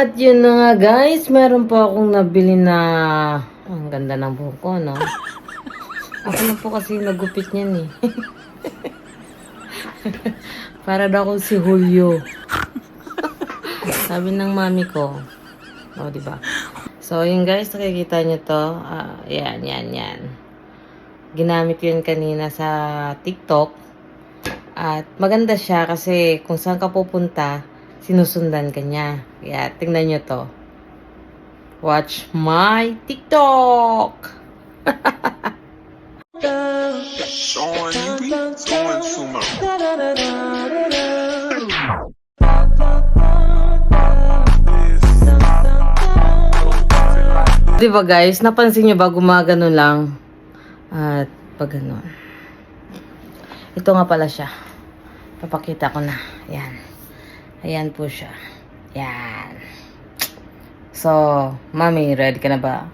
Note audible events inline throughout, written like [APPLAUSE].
At yun na nga guys, meron po akong nabili na... Ang ganda ng buhok ko, no? Ako na po kasi nagupit niyan eh. [LAUGHS] Para daw ako si Julio. Sabi ng mami ko. O, oh, di ba? So, yun guys, nakikita nyo to. Ah, yan, yan, yan. Ginamit yun kanina sa TikTok. At maganda siya kasi kung saan ka pupunta, sinusundan ka niya. Kaya, tingnan nyo to. Watch my TikTok! Showing you be doing too much. Di ba guys, napansin nyo ba gumagano lang? At pag ganun. Ito nga pala siya. Papakita ko na. Yan. Ayan po siya. Yan. So, mami, ready ka na ba?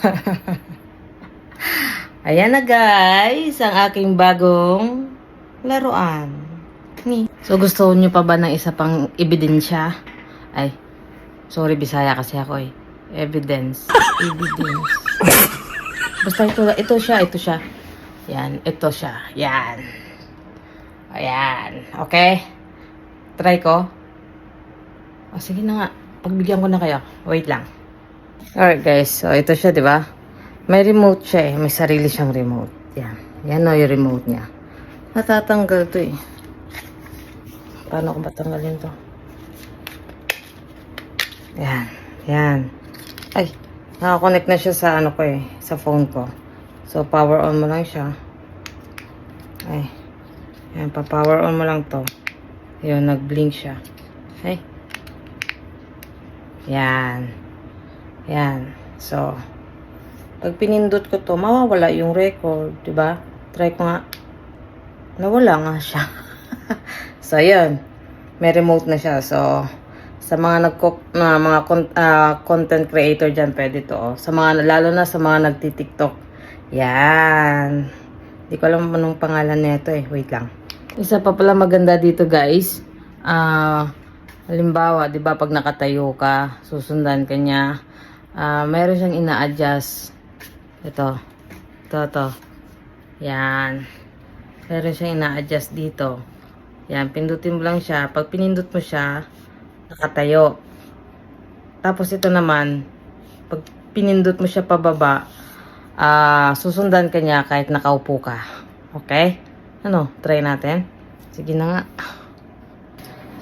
[LAUGHS] Ayan na guys, ang aking bagong laruan. Ni. So, gusto nyo pa ba ng isa pang ebidensya? Ay, sorry, Bisaya kasi ako eh. Evidence. [LAUGHS] Evidence. Basta ito, ito siya, ito siya. Yan, ito siya. Yan. Ayan. Okay? Try ko. O, sige na nga. Pagbigyan ko na kayo. Wait lang. Alright guys, so ito siya, di ba? May remote siya eh. May sarili siyang remote. Yan. Yan o yung remote niya. Natatanggal to eh. Paano ko matanggalin to? Yan. Yan. Ay, nakakonect na siya sa ano ko eh, sa phone ko. So, power on mo lang siya. Ay, yan, pa-power on mo lang to. Yun, nag-blink siya. Ay. Yan. Yan. So, pag pinindot ko to, mawawala yung record, di ba? Try ko nga. Nawala nga siya. [LAUGHS] so, yun. May remote na siya. So, sa mga nag na mga con- ah, content creator diyan pwede to oh. sa mga lalo na sa mga nagti-TikTok yan hindi ko alam anong pangalan nito eh wait lang isa pa pala maganda dito guys ah halimbawa 'di ba pag nakatayo ka susundan ka niya ah meron siyang ina-adjust ito ito to yan meron siyang ina-adjust dito yan pindutin mo lang siya pag pinindot mo siya nakatayo. Tapos ito naman, pag pinindot mo siya pababa, ah susundan ka niya kahit nakaupo ka. Okay? Ano, try natin? Sige na nga.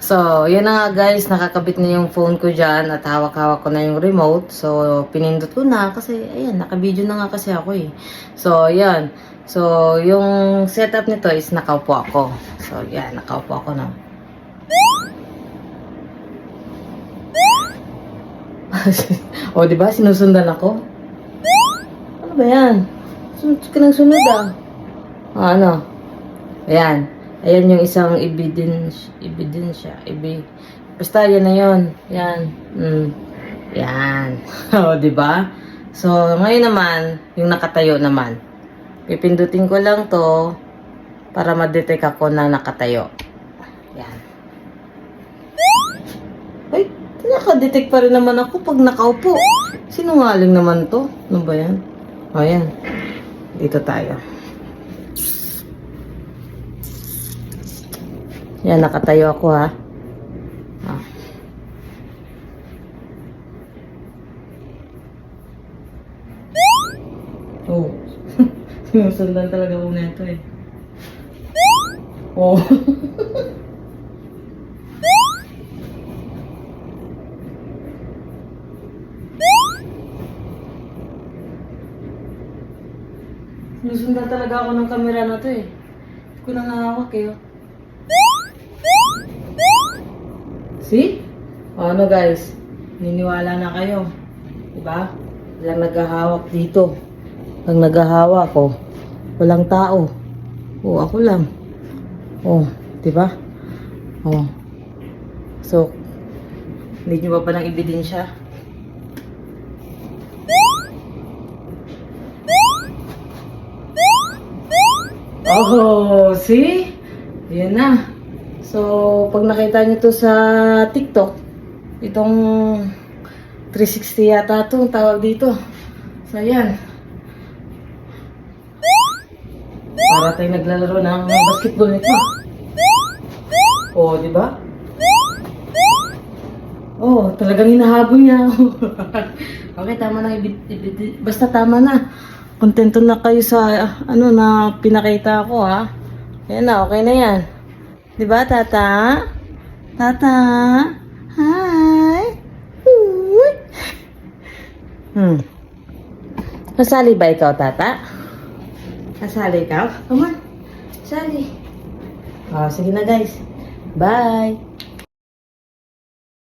So, yun na nga guys, nakakabit na yung phone ko dyan at hawak-hawak ko na yung remote. So, pinindot ko na kasi, ayan, nakabideo na nga kasi ako eh. So, yan. So, yung setup nito is nakaupo ako. So, yan, nakaupo ako na. [LAUGHS] o, di ba? Sinusundan ako. Ano ba yan? Sunod ka ng sunod ah. Ah, ano? Ayan. Ayan yung isang evidence, ebidensya, ebi. Basta yan na yun. Yan. Mm. Yan. [LAUGHS] o, di ba? So, ngayon naman, yung nakatayo naman. Pipindutin ko lang to para ma-detect ako na nakatayo. Yan. Ay, nakadetect pa rin naman ako pag nakaupo. Sinungaling naman to. Ano ba yan? O, yan. Dito tayo. Yan, nakatayo ako ha. Ah. Oh. [LAUGHS] Sinusundan talaga ako nito eh. Oh. [LAUGHS] Sinusundan talaga ako ng camera na to eh. Hindi ko na nahawak eh. oh. See? O, ano guys? Niniwala na kayo. Diba? Walang naghahawak dito. Pag naghahawak ko, walang tao. O, ako lang. O, diba? O. So, hindi nyo ba pa ng ebidensya? Oh, see? Yan na. So, pag nakita nyo to sa TikTok, Itong 360 yata to, ang tawag dito. So, ayan. Para tayo naglalaro ng basketball nito. Oo, di ba? Oh, talagang hinahabol niya [LAUGHS] okay, tama na. Basta tama na. Kontento na kayo sa ano na pinakita ko ha. Ayan na, okay na yan. Di ba, tata? Tata? Hi! Uy! Hmm. Nasali ba ikaw, tata? Nasali ikaw? Come on. Sali. Oh, sige na guys. Bye.